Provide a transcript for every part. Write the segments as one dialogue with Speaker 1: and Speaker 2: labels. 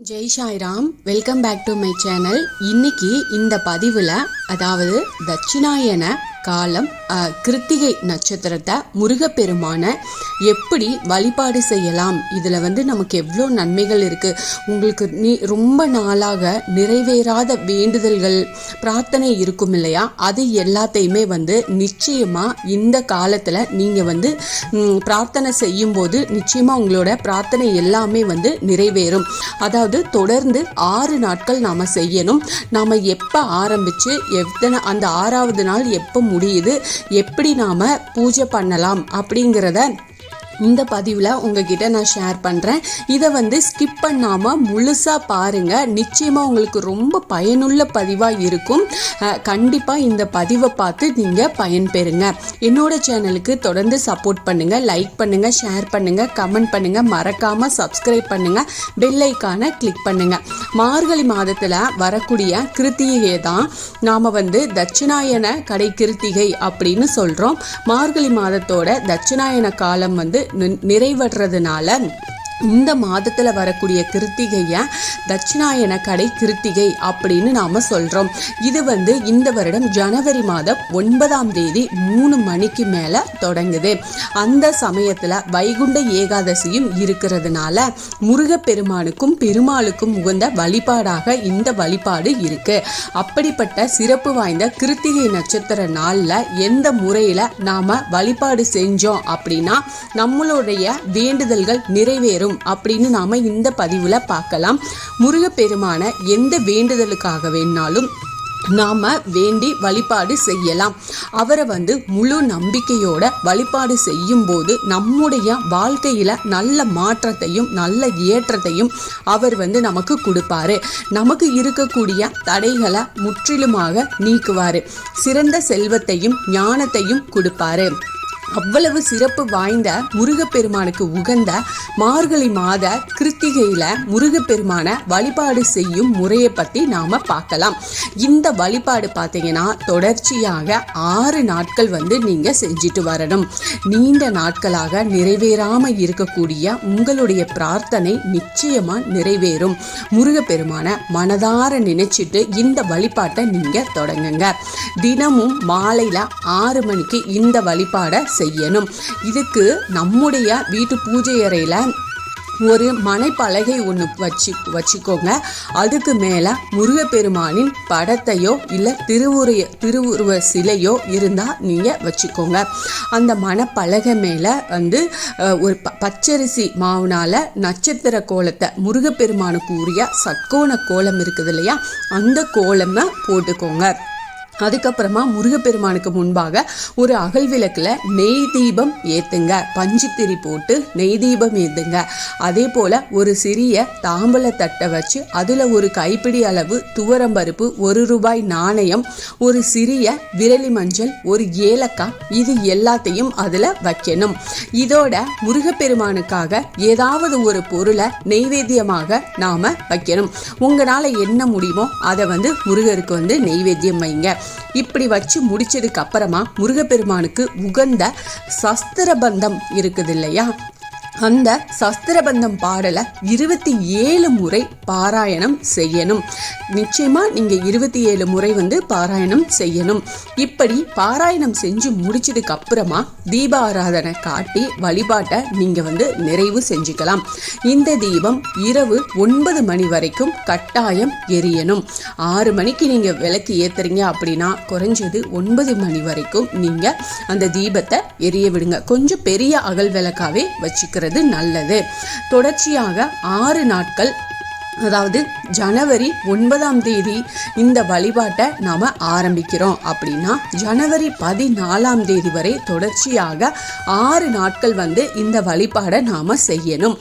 Speaker 1: Jai Sairam welcome back to my channel இன்னைக்கு இந்த பதிவில் அதாவது தட்சிணாயன காலம் கிருத்திகை நட்சத்திரத்தை முருகப்பெருமான எப்படி வழிபாடு செய்யலாம்? இதில் வந்து நமக்கு எவ்வளோ நன்மைகள் இருக்குது உங்களுக்கு நீ ரொம்ப நாளாக நிறைவேறாத வேண்டுதல்கள் பிரார்த்தனை இருக்கும் இல்லையா? அது எல்லாத்தையுமே வந்து நிச்சயமாக இந்த காலத்தில் நீங்கள் வந்து பிரார்த்தனை பிரார்த்தனை செய்யும்போது நிச்சயமாக உங்களோட பிரார்த்தனை எல்லாமே வந்து நிறைவேறும். அதாவது தொடர்ந்து ஆறு நாட்கள் நாம் செய்யணும். நாம் எப்போ ஆரம்பித்து எத்தனை அந்த ஆறாவது நாள் எப்போ முடியுது. எப்படி நாம் பூஜை பண்ணலாம் அப்படிங்கிறத இந்த பதிவில் உங்ககிட்ட நான் ஷேர் பண்ணுறேன் இதை வந்து ஸ்கிப் பண்ணாமல் முழுசாக பாருங்கள் நிச்சயமாக உங்களுக்கு ரொம்ப பயனுள்ள பதிவாக இருக்கும். கண்டிப்பாக இந்த பதிவை பார்த்து நீங்கள் பயன்பெறுங்க. என்னோட சேனலுக்கு தொடர்ந்து சப்போர்ட் பண்ணுங்கள் லைக் பண்ணுங்கள் ஷேர் பண்ணுங்கள் கமெண்ட் பண்ணுங்கள் மறக்காமல் சப்ஸ்கிரைப் பண்ணுங்கள் பெல்லைக்கான கிளிக் பண்ணுங்கள் மார்கழி மாதத்தில் வரக்கூடிய கிருத்திகை தான் நாம் வந்து தட்சிணாயன கடை கிருத்திகை அப்படின்னு சொல்கிறோம் மார்கழி மாதத்தோட தட்சிணாயன காலம் வந்து நி- இந்த மாதத்தில் வரக்கூடிய கிருத்திகையை தட்சிணாயன கடை கிருத்திகை அப்படின்னு நாம் சொல்கிறோம் இது வந்து இந்த வருடம் ஜனவரி மாதம் ஒன்பதாம் தேதி மூணு மணிக்கு மேலே தொடங்குது. அந்த சமயத்தில் வைகுண்ட ஏகாதசியும் இருக்கிறதுனால முருகப்பெருமானுக்கும் பெருமாளுக்கும் உகந்த வழிபாடாக இந்த வழிபாடு இருக்குது அப்படிப்பட்ட சிறப்பு வாய்ந்த கிருத்திகை நட்சத்திர நாளில் எந்த முறையில் நாம் வழிபாடு செஞ்சோம் அப்படின்னா நம்மளுடைய வேண்டுதல்கள் நிறைவேறும். அப்படின்னு நாம் இந்த பதிவில் பார்க்கலாம். முருகப்பெருமான எந்த வேண்டுதலுக்காக வேணாலும் நாம் வேண்டி வழிபாடு செய்யலாம். அவரை வந்து முழு நம்பிக்கையோட வழிபாடு செய்யும்போது நம்முடைய வாழ்க்கையில் நல்ல மாற்றத்தையும் நல்ல ஏற்றத்தையும் அவர் வந்து நமக்கு கொடுப்பாரு. நமக்கு இருக்கக்கூடிய தடைகளை முற்றிலுமாக நீக்குவார். சிறந்த செல்வத்தையும் ஞானத்தையும் கொடுப்பாரு. அவ்வளவு சிறப்பு வாய்ந்த முருகப்பெருமானுக்கு உகந்த மார்கழி மாத கிருத்திகையில முருகப்பெருமான வழிபாடு செய்யும் முறையை பத்தி நாம பார்க்கலாம். இந்த வழிபாடு பார்த்தீங்கன்னா தொடர்ச்சியாக ஆறு நாட்கள் வந்து நீங்க செஞ்சுட்டு வரணும். நீண்ட நாட்களாக நிறைவேறாம இருக்கக்கூடிய உங்களுடைய பிரார்த்தனை நிச்சயமா நிறைவேறும். முருகப்பெருமான மனதார நினைச்சிட்டு இந்த வழிபாட்டை நீங்க தொடங்குங்க. தினமும் மாலையில ஆறு மணிக்கு இந்த வழிபாடை செய்யணும். இதுக்கு நம்முடைய வீட்டு பூஜை அறையில் ஒரு மனைப்பலகை ஒன்று வச்சு வச்சுக்கோங்க. அதுக்கு மேலே முருகப்பெருமானின் படத்தையோ இல்லை திருவுருய திருவுருவ சிலையோ இருந்தால் நீங்கள் வச்சுக்கோங்க. அந்த மணப்பலகை மேலே வந்து ஒரு ப பச்சரிசி மாவுனால் நட்சத்திர கோலத்தை முருகப்பெருமானுக்கு உரிய சட்கோண கோலம் இருக்குது இல்லையா? அந்த கோலமை போட்டுக்கோங்க. அதுக்கப்புறமா முருகப்பெருமானுக்கு முன்பாக ஒரு அகல் விளக்கில் நெய் தீபம் ஏற்றுங்க பஞ்சுத்திரி போட்டு நெய் தீபம் ஏற்றுங்க அதே போல் ஒரு சிறிய தாம்பல தட்டை வச்சு அதில் ஒரு கைப்பிடி அளவு துவரம்பருப்பு ஒரு ரூபாய் நாணயம் ஒரு சிறிய விரலி மஞ்சள் ஒரு ஏலக்காய் இது எல்லாத்தையும் அதில் வைக்கணும். இதோட முருகப்பெருமானுக்காக ஏதாவது ஒரு பொருளை நெய்வேத்தியமாக நாம் வைக்கணும். உங்களால் என்ன முடியுமோ அதை வந்து முருகருக்கு வந்து நெய்வேத்தியம் வைங்க. இப்படி வச்சு முடிச்சதுக்கு அப்புறமா முருகப்பெருமானுக்கு உகந்த சஸ்திர பந்தம் இருக்குது இல்லையா அந்த சஸ்திரபந்தம் பாடலை இருபத்தி ஏழு முறை பாராயணம் செய்யணும். நிச்சயமா நீங்க இருபத்தி ஏழு முறை வந்து பாராயணம் செய்யணும். இப்படி பாராயணம் செஞ்சு முடிச்சதுக்கு அப்புறமா தீப ஆராதனை காட்டி வழிபாட்டை நீங்க வந்து நிறைவு செஞ்சுக்கலாம். இந்த தீபம் இரவு ஒன்பது மணி வரைக்கும் கட்டாயம் எரியணும். ஆறு மணிக்கு நீங்க விளக்கு ஏத்துறீங்க அப்படின்னா குறைஞ்சது ஒன்பது மணி வரைக்கும் நீங்க அந்த தீபத்தை எரிய விடுங்க. கொஞ்சம் பெரிய அகல் விளக்காவே வச்சுக்கிறது. நல்லது. தொடர்ச்சியாக ஆறு நாட்கள் அதாவது ஜனவரி ஒன்பதாம் தேதி இந்த வழிபாட்டை நாம் ஆரம்பிக்கிறோம். அப்படின்னா ஜனவரி பதினாலாம் தேதி வரை தொடர்ச்சியாக ஆறு நாட்கள் வந்து இந்த வழிபாடை நாம் செய்யணும்.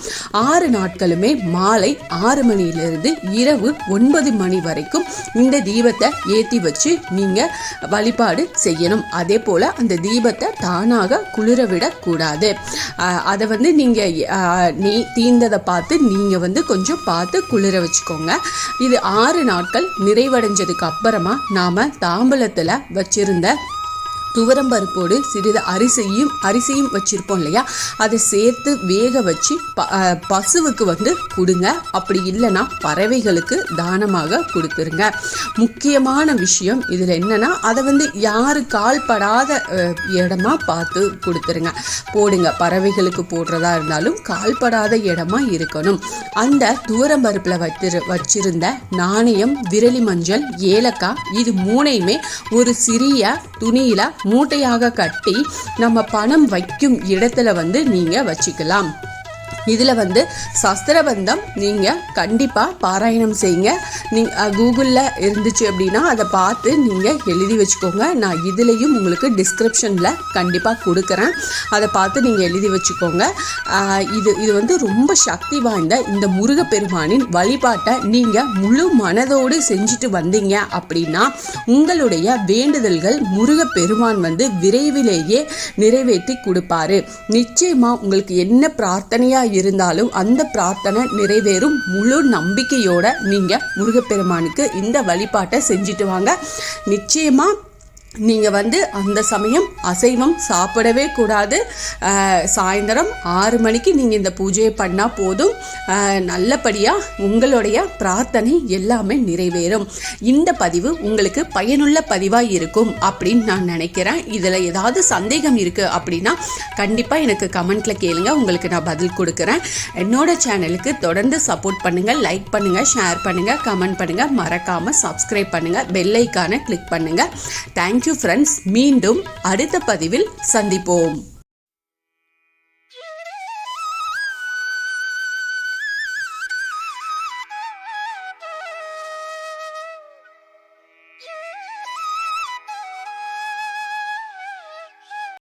Speaker 1: ஆறு நாட்களுமே மாலை ஆறு மணியிலிருந்து இரவு ஒன்பது மணி வரைக்கும் இந்த தீபத்தை ஏற்றி வச்சு நீங்கள் வழிபாடு செய்யணும். அதே போல் அந்த தீபத்தை தானாக குளிர விடக்கூடாது. அதை வந்து நீங்கள் நீ தீந்ததை பார்த்து நீங்கள் வந்து கொஞ்சம் பார்த்து குளிர வச்சுக்கோங்க. இது ஆறு நாட்கள் நிறைவடைஞ்சதுக்கு அப்புறமா நாம் தாம்பலத்தில் வச்சிருந்த துவரம்பருப்போடு சிறிது அரிசியும் அரிசியும் வச்சுருப்போம் இல்லையா? அதை சேர்த்து வேக வச்சு ப பசுவுக்கு வந்து கொடுங்க. அப்படி இல்லைன்னா பறவைகளுக்கு தானமாக கொடுத்துருங்க. முக்கியமான விஷயம் இதில் என்னென்னா அதை வந்து யாரு கால்படாத இடமா பார்த்து கொடுத்துருங்க. போடுங்க. பறவைகளுக்கு போடுறதா இருந்தாலும் கால்படாத இடமா இருக்கணும். அந்த துவரம்பருப்பில் வச்சிரு வச்சிருந்த நாணயம் விரலி மஞ்சள் ஏலக்காய் இது மூணையுமே ஒரு சிறிய துணியில் மூட்டையாக கட்டி நம்ம பணம் வைக்கும் இடத்துல வந்து நீங்க வச்சுக்கலாம். இதில் வந்து சஸ்திரபந்தம் நீங்கள் கண்டிப்பாக பாராயணம் செய்யுங்க. நீங்கள் கூகுளில் இருந்துச்சு அப்படின்னா அதை பார்த்து நீங்கள் எழுதி வச்சுக்கோங்க. நான் இதுலேயும் உங்களுக்கு டிஸ்கிரிப்ஷனில் கண்டிப்பாக கொடுக்குறேன். அதை பார்த்து நீங்கள் எழுதி வச்சுக்கோங்க. இது இது வந்து ரொம்ப சக்தி வாய்ந்த இந்த முருகப்பெருமானின் வழிபாட்டை நீங்கள் முழு மனதோடு செஞ்சுட்டு வந்தீங்க அப்படின்னா உங்களுடைய வேண்டுதல்கள் முருகப்பெருமான் வந்து விரைவிலேயே நிறைவேற்றி கொடுப்பாரு. நிச்சயமாக உங்களுக்கு என்ன பிரார்த்தனையாக இருந்தாலும் அந்த பிரார்த்தனை நிறைவேறும். முழு நம்பிக்கையோட நீங்க முருகப்பெருமானுக்கு இந்த வழிபாட்டை செஞ்சுட்டு வாங்க. நிச்சயமா நீங்கள் வந்து அந்த சமயம் அசைவம் சாப்பிடவே கூடாது. சாயந்தரம் ஆறு மணிக்கு நீங்கள் இந்த பூஜையை பண்ணால் போதும். நல்லபடியாக உங்களுடைய பிரார்த்தனை எல்லாமே நிறைவேறும். இந்த பதிவு உங்களுக்கு பயனுள்ள பதிவாக இருக்கும் அப்படின்னு நான் நினைக்கிறேன். இதில் ஏதாவது சந்தேகம் இருக்குது அப்படின்னா கண்டிப்பாக எனக்கு கமெண்ட்டில் கேளுங்க. உங்களுக்கு நான் பதில் கொடுக்குறேன். என்னோட சேனலுக்கு தொடர்ந்து சப்போர்ட் பண்ணுங்கள் லைக் பண்ணுங்கள் ஷேர் பண்ணுங்கள் கமெண்ட் பண்ணுங்கள் மறக்காமல் சப்ஸ்கிரைப் பண்ணுங்கள் பெல்லைக்கான கிளிக் பண்ணுங்கள் தேங்க்யூ ஃப்ரெண்ட்ஸ் மீண்டும் அடுத்த பதிவில் சந்திப்போம்.